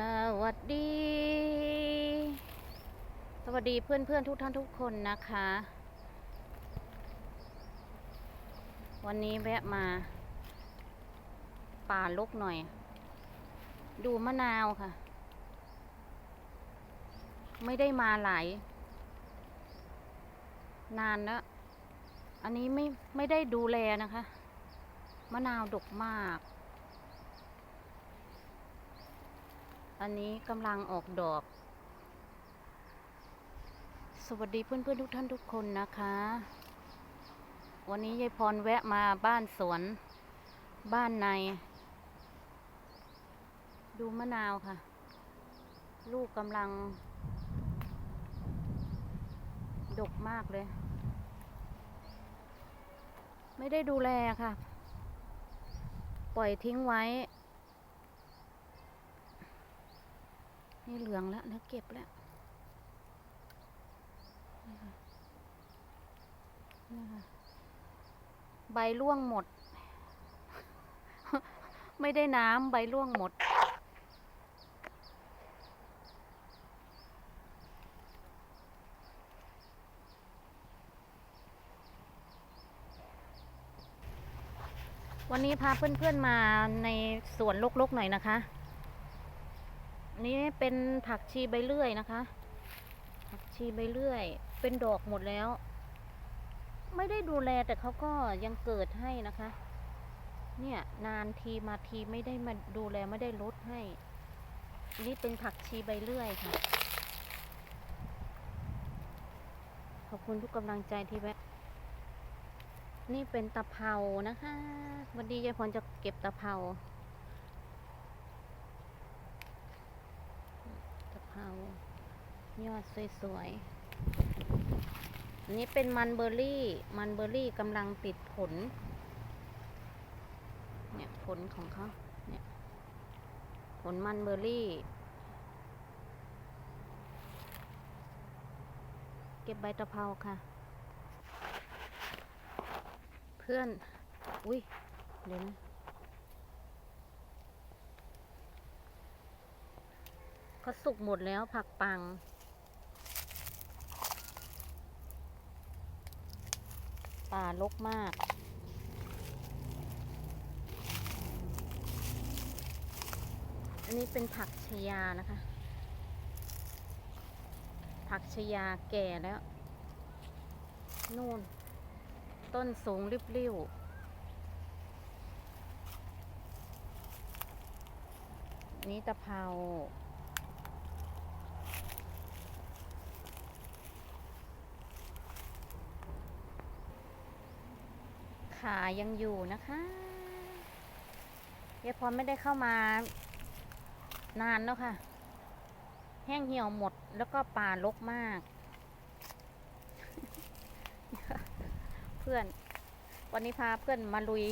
สวัสดี สวัสดีเพื่อนเพื่อนทุกท่านทุกคนนะคะ วันนี้แวะมา ป่าลกหน่อย ดูมะนาวค่ะ ไม่ได้มาหลาย นานแล้ว อันนี้ไม่ไม่ได้ดูแลนะคะ มะนาวดกมาก อันนี้กำลังออกดอก สวัสดีเพื่อนๆทุกท่านทุกคนนะคะ วันนี้ยายพรแวะมาบ้านสวน บ้านใน ดูมะนาวค่ะ ลูกกำลัง ดกมากเลย ไม่ได้ดูแลค่ะ ปล่อยทิ้งไว้ นี่เหลืองแล้วแล้วเก็บแล้วนี่ค่ะนี่ค่ะใบร่วงหมด ไม่ได้น้ำใบร่วงหมด วันนี้พาเพื่อนๆมาในสวนลกๆหน่อยนะคะ นี้เป็นผักชีใบเลื่อยนะคะ ผักชีใบเลื่อย เป็นดอกหมดแล้ว ไม่ได้ดูแลแต่เขาก็ยังเกิดให้นะคะ เนี่ยนานทีมาทีไม่ได้มาดูแลไม่ได้ลดให้นนี้เป็นผักชีใบเลื่อยค่ะ ขอบคุณทุกกำลังใจที่แวะ นี่เป็นตะเภานะคะ วันนี้ยายพรจะเก็บตะเภา ตะ เภายอดสวยๆ อันนี้เป็นมันเบอร์รี่ มันเบอร์รี่กำลังติดผล เนี่ยผลของเขา เนี่ยผลมันเบอร์รี่ เก็บใบตะเภาค่ะ เพื่อน อุ้ยเดี๋ยวนะ เขาสุกหมดแล้วผักปัง ป่าลกมากอันนี้เป็นผักชยานะคะ ผักชยาแก่แล้ว นู่น ต้นสูงริบริ่วนี่ตะเภา ขายังอยู่นะคะยายพรไม่ได้เข้ามานานแล้วค่ะ แห้งเหี่ยวหมดแล้วก็ป่ารกมาก เพื่อน วันนี้พาเพื่อนมาลุย